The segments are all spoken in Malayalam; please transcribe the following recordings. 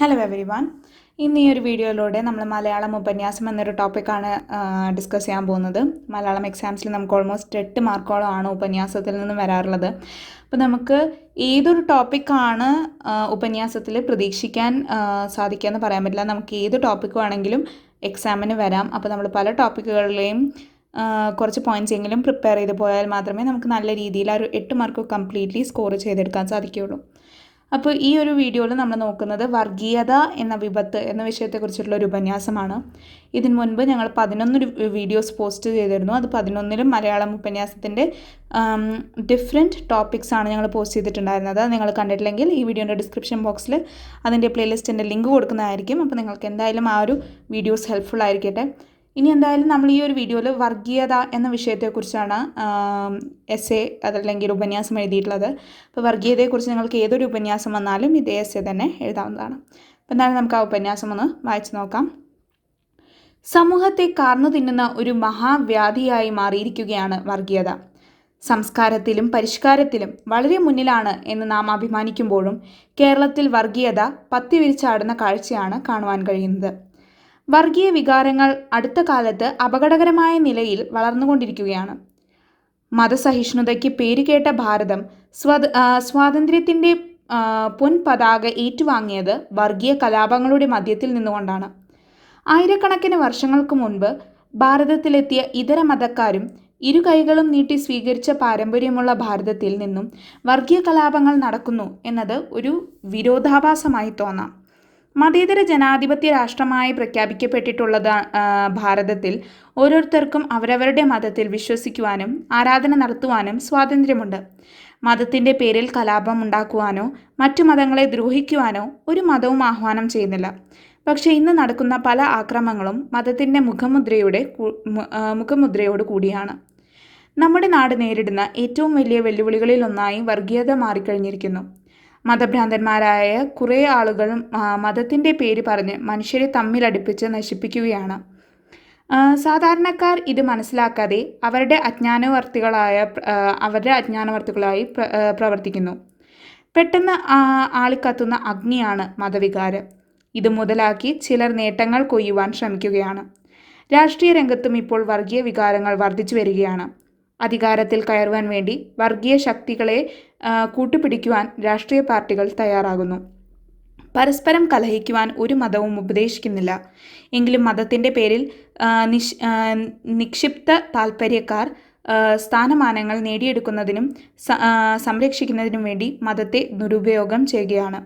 ഹലോ എവരി വൺ ഇന്ന് ഈ ഒരു വീഡിയോയിലൂടെ നമ്മൾ മലയാളം ഉപന്യാസം എന്നൊരു ടോപ്പിക്കാണ് ഡിസ്കസ് ചെയ്യാൻ പോകുന്നത്. മലയാളം എക്സാംസിൽ നമുക്ക് ഓൾമോസ്റ്റ് എട്ട് മാർക്കോളം ആണ് ഉപന്യാസത്തിൽ നിന്ന് വരാറുള്ളത്. അപ്പോൾ നമുക്ക് ഏതൊരു ടോപ്പിക്കാണ് ഉപന്യാസത്തിൽ പ്രതീക്ഷിക്കാൻ സാധിക്കുക എന്ന് പറയാൻ പറ്റില്ല. നമുക്ക് ഏത് ടോപ്പിക്ക് വേണമെങ്കിലും എക്സാമിന് വരാം. അപ്പോൾ നമ്മൾ പല ടോപ്പിക്കുകളിലെയും കുറച്ച് പോയിന്റ്സ് എങ്കിലും പ്രിപ്പയർ ചെയ്ത് പോയാൽ മാത്രമേ നമുക്ക് നല്ല രീതിയിൽ ആ ഒരു എട്ട് മാർക്ക് കംപ്ലീറ്റ്ലി സ്കോർ ചെയ്തെടുക്കാൻ സാധിക്കുകയുള്ളൂ. അപ്പോൾ ഈ ഒരു വീഡിയോയിൽ നമ്മൾ നോക്കുന്നത് വർഗീയത എന്ന വിപത്ത് എന്ന വിഷയത്തെക്കുറിച്ചുള്ള ഒരു ഉപന്യാസമാണ്. ഇതിനു മുൻപ് ഞങ്ങൾ പതിനൊന്ന് വീഡിയോസ് പോസ്റ്റ് ചെയ്തിരുന്നു. അത് പതിനൊന്നിലും മലയാളം ഉപന്യാസത്തിന്റെ ഡിഫറെന്റ് ടോപ്പിക്സ് ആണ് ഞങ്ങൾ പോസ്റ്റ് ചെയ്തിട്ടുണ്ടായിരുന്നത്. നിങ്ങൾ കണ്ടിട്ടില്ലെങ്കിൽ ഈ വീഡിയോന്റെ ഡിസ്ക്രിപ്ഷൻ ബോക്സിൽ അതിന്റെ പ്ലേലിസ്റ്റിന്റെ ലിങ്ക് കൊടുക്കുന്നതായിരിക്കും. അപ്പോൾ നിങ്ങൾക്ക് എന്തായാലും ആ ഒരു വീഡിയോസ് ഹെൽപ്ഫുൾ ആയിരിക്കട്ടെ. ഇനി എന്തായാലും നമ്മൾ ഈ ഒരു വീഡിയോയിൽ വർഗീയത എന്ന വിഷയത്തെക്കുറിച്ചാണ് എസ് എ അതല്ലെങ്കിൽ ഉപന്യാസം എഴുതിയിട്ടുള്ളത്. അപ്പോൾ വർഗീയതയെക്കുറിച്ച് നിങ്ങൾക്ക് ഏതൊരു ഉപന്യാസം വന്നാലും ഇതേ എസ് എ തന്നെ എഴുതാവുന്നതാണ്. അപ്പോൾ എന്തായാലും നമുക്ക് ആ ഉപന്യാസം ഒന്ന് വായിച്ചു നോക്കാം. സമൂഹത്തെ കാർന്നു തിന്നുന്ന ഒരു മഹാവ്യാധിയായി മാറിയിരിക്കുകയാണ് വർഗീയത. സംസ്കാരത്തിലും പരിഷ്കാരത്തിലും വളരെ മുന്നിലാണ് എന്ന് നാം അഭിമാനിക്കുമ്പോഴും കേരളത്തിൽ വർഗീയത പത്തി വിരിച്ചാടുന്ന കാഴ്ചയാണ് കാണുവാൻ കഴിയുന്നത്. വർഗീയ വികാരങ്ങൾ അടുത്ത കാലത്ത് അപകടകരമായ നിലയിൽ വളർന്നുകൊണ്ടിരിക്കുകയാണ്. മതസഹിഷ്ണുതയ്ക്ക് പേരുകേട്ട ഭാരതം സ്വത സ്വാതന്ത്ര്യത്തിന്റെ പൊൻപതാക ഏറ്റുവാങ്ങിയത് വർഗീയ കലാപങ്ങളുടെ മധ്യത്തിൽ നിന്നുകൊണ്ടാണ്. ആയിരക്കണക്കിന് വർഷങ്ങൾക്ക് മുൻപ് ഭാരതത്തിലെത്തിയ ഇതര മതക്കാരും ഇരു കൈകളും നീട്ടി സ്വീകരിച്ച പാരമ്പര്യമുള്ള ഭാരതത്തിൽ നിന്നും വർഗീയ കലാപങ്ങൾ നടക്കുന്നു എന്നത് ഒരു വിരോധാഭാസമായി തോന്നാം. മതേതര ജനാധിപത്യ രാഷ്ട്രമായി പ്രഖ്യാപിക്കപ്പെട്ടിട്ടുള്ളത് ഭാരതത്തിൽ ഓരോരുത്തർക്കും അവരവരുടെ മതത്തിൽ വിശ്വസിക്കുവാനും ആരാധന നടത്തുവാനും സ്വാതന്ത്ര്യമുണ്ട്. മതത്തിന്റെ പേരിൽ കലാപം ഉണ്ടാക്കുവാനോ മറ്റു മതങ്ങളെ ദ്രോഹിക്കുവാനോ ഒരു മതവും ആഹ്വാനം ചെയ്യുന്നില്ല. പക്ഷേ ഇന്ന് നടക്കുന്ന പല ആക്രമങ്ങളും മതത്തിന്റെ മുഖമുദ്രയുടെ മുഖമുദ്രയോട് കൂടിയാണ്. നമ്മുടെ നാട് നേരിടുന്ന ഏറ്റവും വലിയ വെല്ലുവിളികളിൽ ഒന്നായി വർഗീയത മാറിക്കഴിഞ്ഞിരിക്കുന്നു. മതഭ്രാന്തന്മാരായ കുറേ ആളുകൾ മതത്തിന്റെ പേര് പറഞ്ഞ് മനുഷ്യരെ തമ്മിലടുപ്പിച്ച് നശിപ്പിക്കുകയാണ്. സാധാരണക്കാർ ഇത് മനസ്സിലാക്കാതെ അവരുടെ അജ്ഞാനവർത്തികളായ അവരുടെ അജ്ഞാനവർത്തികളായി പ്രവർത്തിക്കുന്നു. പെട്ടെന്ന് ആളിക്കത്തുന്ന അഗ്നിയാണ് മതവികാരം. ഇത് മുതലാക്കി ചിലർ നേട്ടങ്ങൾ കൊയ്യുവാൻ ശ്രമിക്കുകയാണ്. രാഷ്ട്രീയ രംഗത്തും ഇപ്പോൾ വർഗീയ വികാരങ്ങൾ വർദ്ധിച്ചു വരികയാണ്. അധികാരത്തിൽ കയറുവാൻ വേണ്ടി വർഗീയ ശക്തികളെ കൂട്ടുപിടിക്കുവാൻ രാഷ്ട്രീയ പാർട്ടികൾ തയ്യാറാകുന്നു. പരസ്പരം കലഹിക്കുവാൻ ഒരു മതവും ഉപദേശിക്കുന്നില്ല. എങ്കിലും മതത്തിന്റെ പേരിൽ നിഷ് നിക്ഷിപ്ത താൽപ്പര്യക്കാർ സ്ഥാനമാനങ്ങൾ നേടിയെടുക്കുന്നതിനും സംരക്ഷിക്കുന്നതിനും വേണ്ടി മതത്തെ ദുരുപയോഗം ചെയ്യുകയാണ്.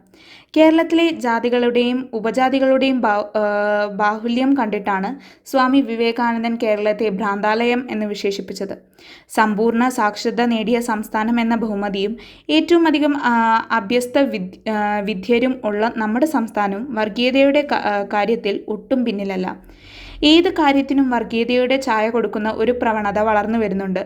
കേരളത്തിലെ ജാതികളുടെയും ഉപജാതികളുടെയും ബാഹുല്യം കണ്ടിട്ടാണ് സ്വാമി വിവേകാനന്ദൻ കേരളത്തെ ഭ്രാന്താലയം എന്ന് വിശേഷിപ്പിച്ചത്. സമ്പൂർണ സാക്ഷരത നേടിയ സംസ്ഥാനം എന്ന ബഹുമതിയും ഏറ്റവും അധികം അഭ്യസ്ത വിദ്യരും ഉള്ള നമ്മുടെ സംസ്ഥാനവും വർഗീയതയുടെ കാര്യത്തിൽ ഒട്ടും പിന്നിലല്ല. ഏത് കാര്യത്തിനും വർഗീയതയുടെ ഛായ കൊടുക്കുന്ന ഒരു പ്രവണത വളർന്നു വരുന്നുണ്ട്.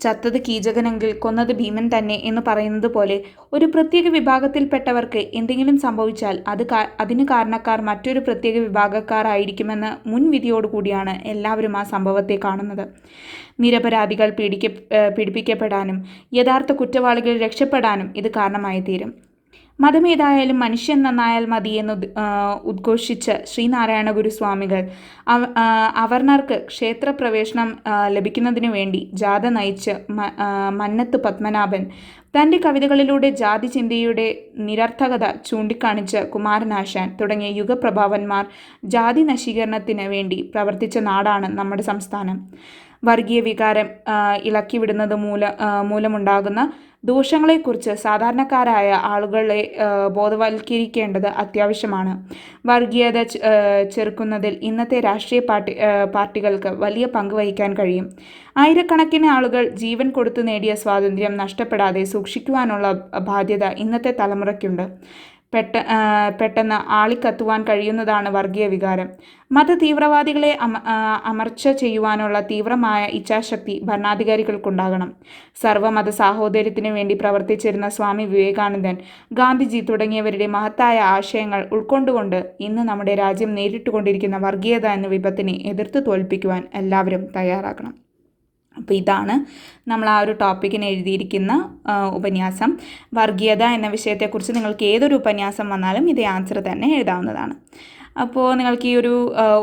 ചത്തത് കീചകനെങ്കിൽ കൊന്നത് ഭീമൻ തന്നെ എന്ന് പറയുന്നത് പോലെ ഒരു പ്രത്യേക വിഭാഗത്തിൽപ്പെട്ടവർക്ക് എന്തെങ്കിലും സംഭവിച്ചാൽ അത് അതിന് കാരണക്കാർ മറ്റൊരു പ്രത്യേക വിഭാഗക്കാരായിരിക്കുമെന്ന മുൻവിധിയോടുകൂടിയാണ് എല്ലാവരും ആ സംഭവത്തെ കാണുന്നത്. നിരപരാധികൾ പീഡിക്ക പീഡിപ്പിക്കപ്പെടാനും യഥാർത്ഥ കുറ്റവാളികൾ രക്ഷപ്പെടാനും ഇത് കാരണമായി തീരും മതമേതായാലും മനുഷ്യൻ നന്നായാൽ മതി എന്ന് ഉദ്ഘോഷിച്ച ശ്രീനാരായണ ഗുരുസ്വാമികൾ അവർണർക്ക് ക്ഷേത്രപ്രവേശനം ലഭിക്കുന്നതിനു വേണ്ടി ജാഥ നയിച്ച് മന്നത്ത് പത്മനാഭൻ തന്റെ കവിതകളിലൂടെ ജാതി ചിന്തയുടെ നിരർത്ഥകത ചൂണ്ടിക്കാണിച്ച കുമാരനാശാൻ തുടങ്ങിയ യുഗപ്രഭാവന്മാർ ജാതി നശീകരണത്തിന് വേണ്ടി പ്രവർത്തിച്ച നാടാണ് നമ്മുടെ സംസ്ഥാനം. വർഗീയ വികാരം ഇളക്കിവിടുന്നത് മൂല മൂലമുണ്ടാകുന്ന ദോഷങ്ങളെക്കുറിച്ച് സാധാരണക്കാരായ ആളുകളെ ബോധവൽക്കരിക്കേണ്ടത് അത്യാവശ്യമാണ്. വർഗീയത ചെറുക്കുന്നതിൽ ഇന്നത്തെ രാഷ്ട്രീയ പാർട്ടി പാർട്ടികൾക്ക് വലിയ പങ്ക് വഹിക്കാൻ കഴിയും. ആയിരക്കണക്കിന് ആളുകൾ ജീവൻ കൊടുത്തു നേടിയ സ്വാതന്ത്ര്യം നഷ്ടപ്പെടാതെ സൂക്ഷിക്കുവാനുള്ള ബാധ്യത ഇന്നത്തെ തലമുറയ്ക്കുണ്ട്. പെട്ട പെട്ടെന്ന് ആളിക്കത്തുവാൻ കഴിയുന്നതാണ് വർഗീയ വികാരം. മത തീവ്രവാദികളെ അമ അമർച്ച ചെയ്യുവാനുള്ള തീവ്രമായ ഇച്ഛാശക്തി ഭരണാധികാരികൾക്കുണ്ടാകണം. സർവമത സാഹോദര്യത്തിനു വേണ്ടി പ്രവർത്തിച്ചിരുന്ന സ്വാമി വിവേകാനന്ദൻ ഗാന്ധിജി തുടങ്ങിയവരുടെ മഹത്തായ ആശയങ്ങൾ ഉൾക്കൊണ്ടുകൊണ്ട് ഇന്ന് നമ്മുടെ രാജ്യം നേരിട്ടുകൊണ്ടിരിക്കുന്ന വർഗീയത എന്ന വിപത്തിനെ എതിർത്ത് തോൽപ്പിക്കുവാൻ എല്ലാവരും തയ്യാറാക്കണം അപ്പോൾ ഇതാണ് നമ്മൾ ആ ഒരു ടോപ്പിക്കിന് എഴുതിയിരിക്കുന്ന ഉപന്യാസം. വർഗീയത എന്ന വിഷയത്തെക്കുറിച്ച് നിങ്ങൾക്ക് ഏതൊരു ഉപന്യാസം വന്നാലും ഇതേ ആൻസർ തന്നെ എഴുതാവുന്നതാണ്. അപ്പോൾ നിങ്ങൾക്ക് ഈ ഒരു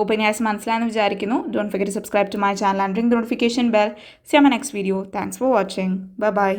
ഉപന്യാസം മനസ്സിലായെന്ന് വിചാരിക്കുന്നു. Don't forget subscribe to my channel and ring notification bell see next video thanks for watching bye bye